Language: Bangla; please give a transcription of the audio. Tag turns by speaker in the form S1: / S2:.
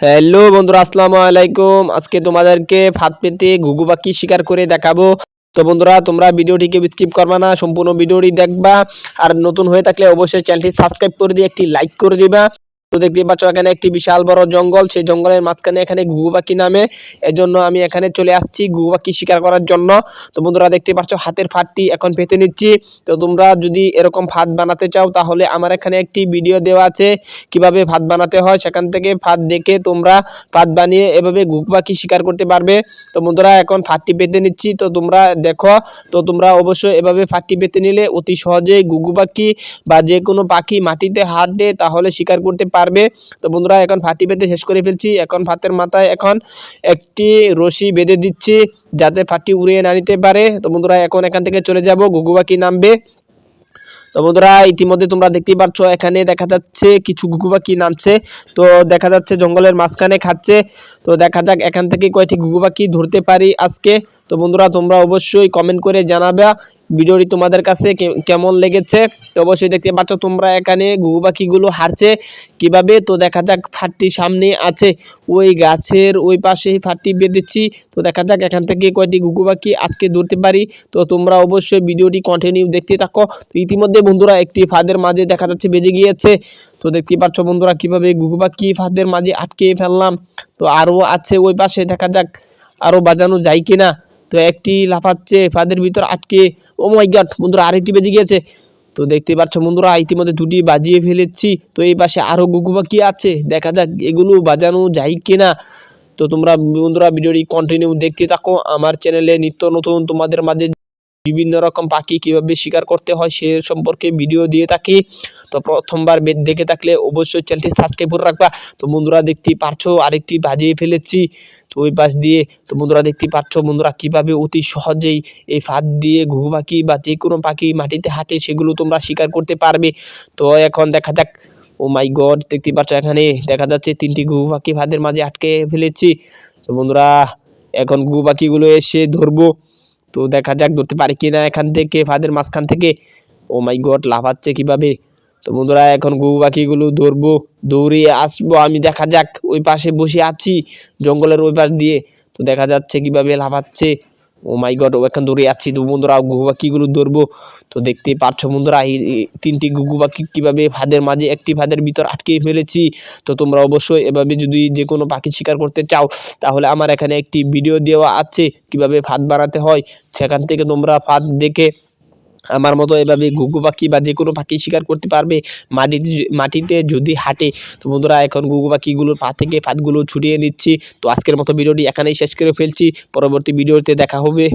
S1: হ্যালো বন্ধুরা, আসসালামু আলাইকুম। আজকে তোমাদেরকে ফাঁদ পেতে ঘুঘু পাখি শিকার করে দেখাবো। তো বন্ধুরা, তোমরা ভিডিওটিকে স্কিপ করবা না, সম্পূর্ণ ভিডিওটি দেখবা। আর নতুন হয়ে থাকলে অবশ্যই চ্যানেলটি সাবস্ক্রাইব করে দিয়ে একটি লাইক করে দিবা। তো দেখতে পাচ্ছ, এখানে একটি বিশাল বড় জঙ্গল। সেই জঙ্গলের মাঝখানে এখানে ঘুঘু পাখি নামে। এজন্য আমি এখানে চলে আসছি ঘুঘু পাখি শিকার করার জন্য। তো বন্ধুরা দেখতে পাচ্ছ, হাতের ফাঁদটি এখন পেতে নিচ্ছি। তো তোমরা যদি এরকম ফাঁদ বানাতে চাও, তাহলে আমার এখানে একটি ভিডিও দেওয়া আছে কীভাবে ফাঁদ বানাতে হয়। সেখান থেকে ফাঁদ দেখে তোমরা ফাঁদ বানিয়ে এভাবে ঘুঘু পাখি শিকার করতে পারবে। তো বন্ধুরা, এখন ফাঁদটি পেতে নিচ্ছি। তো তোমরা দেখো, তো তোমরা অবশ্যই এভাবে ফাঁদটি পেতে নিলে অতি সহজেই ঘুঘু পাখি বা যে কোনো পাখি মাটিতে দেয় তাহলে শিকার করতে পারবে। তো বন্ধুরা, এখন ফাঁটি বেঁধে শেষ করে ফেলছি। এখন ফাতের মাথায় এখন একটি রশি বেঁধে দিচ্ছি যাতে ফাঁটি উড়িয়ে না নিতে পারে। তো বন্ধুরা, এখন এখান থেকে চলে যাব। ঘুঘু পাখি নামবে? তো বন্ধুরা, ইতিমধ্যে তোমরা দেখতেই পাচ্ছ এখানে দেখা যাচ্ছে কিছু ঘুঘু পাখি নামছে। তো দেখা যাচ্ছে জঙ্গলের মাঝখানে খাচ্ছে। তো দেখা যাক এখান থেকে কয়টি ঘুঘু পাখি ধরতে পারি আজকে। তো বন্ধুরা, তোমরা অবশ্যই কমেন্ট করে জানাবে ভিডিওটি তোমাদের কাছে কেমন লেগেছে। তো অবশ্যই দেখতে পাচ্ছ, তোমরা এখানে ঘুঘু পাখিগুলো হারছে কীভাবে। তো দেখা যাক, ফাটটি সামনে আছে, ওই গাছের ওই পাশে ফাটটি বেঁধেছি। তো দেখা যাক, এখান থেকে কয়টি ঘুঘু পাখি আজকে ধরতে পারি। তো তোমরা অবশ্যই ভিডিওটি কন্টিনিউ দেখতে থাকো। তো ইতিমধ্যে বন্ধুরা, একটি ফাঁদের মাঝে দেখা যাচ্ছে বেজে গিয়েছে। তো দেখতে পাচ্ছ বন্ধুরা, কীভাবে ঘুঘু পাখি ফাঁদের মাঝে আটকে ফেললাম। তো আরও আছে ওই পাশে, দেখা যাক আরও বাজানো যায় কিনা। তো একটি লাফাচ্ছে, ফাঁদের ভিতর আটকে, ও মাই গাট বন্ধুরা আরেকটি বেজে গিয়েছে। তো দেখতে পাচ্ছ বন্ধুরা, ইতিমধ্যে দুটি বাজিয়ে ফেলেছি। তো এই পাশে আরও গুগু পাখি আছে? দেখা যাক এগুলো বাজানো যায় কিনা। তো তোমরা বন্ধুরা, ভিডিওটি কন্টিনিউ দেখতে থাকো। আমার চ্যানেলে নিত্য নতুন তোমাদের মাঝে বিভিন্ন রকম পাখি কীভাবে শিকার করতে হয় সে সম্পর্কে ভিডিও দিয়ে থাকি। তো প্রথমবার দেখে থাকলে অবশ্যই চ্যানেলটি সাবস্ক্রাইব করে রাখবা। তো বন্ধুরা দেখতেই পারছ, আরেকটি বাজিয়ে ফেলেছি। তো ওই পাশ দিয়ে, তো বন্ধুরা দেখতে পাচ্ছ বন্ধুরা কীভাবে অতি সহজেই এই ফাঁদ দিয়ে ঘুঘু পাখি বা যে কোনো পাখি মাটিতে হাঁটে সেগুলো তোমরা শিকার করতে পারবে। তো এখন দেখা যাক, ও মাই গড দেখতে পাচ্ছ এখানে দেখা যাচ্ছে তিনটি ঘুঘু পাখি ফাঁদের মাঝে আটকে ফেলেছি। তো বন্ধুরা, এখন ঘুঘু পাখিগুলো এসে ধরবো। তো দেখা যাক ধরতে পারি কি না এখান থেকে, ফাঁদের মাঝখান থেকে। ও মাই গড, লাফাচ্ছে কীভাবে? তো বন্ধুরা, এখন গু পাখিগুলো ধরবো, দৌড়িয়ে আসব আমি, দেখা যাক। ওই পাশে বসে আছি, জঙ্গলের ওই পাশ দিয়ে। তো দেখা যাচ্ছে কীভাবে লাফাচ্ছে। ও মাই গড ওখান দৌড়ে যাচ্ছি তো বন্ধুরা ঘুঘু পাখিগুলো ধরবো তো দেখতেই পারছ বন্ধুরা, এই তিনটি ঘুঘু পাখি কীভাবে ফাঁদের মাঝে একটি ফাঁদের ভিতর আটকে ফেলেছি। তো তোমরা অবশ্যই এভাবে যদি যে কোনো পাখি শিকার করতে চাও, তাহলে আমার এখানে একটি ভিডিও দেওয়া আছে কীভাবে ফাঁদ বানাতে হয়। সেখান থেকে তোমরা ফাঁদ দেখে আমার মতো এভাবে ঘুঘু পাখি বা যে কোনো পাখি শিকার করতে পারবে মাটিতে মাটিতে যদি হাঁটে। তো বন্ধুরা, এখন ঘুঘু পাখিগুলোর পা থেকে ফাঁদগুলো ছুটিয়ে নিচ্ছি। তো আজকের মতো ভিডিওটি এখানেই শেষ করে ফেলছি। পরবর্তী ভিডিওতে দেখা হবে।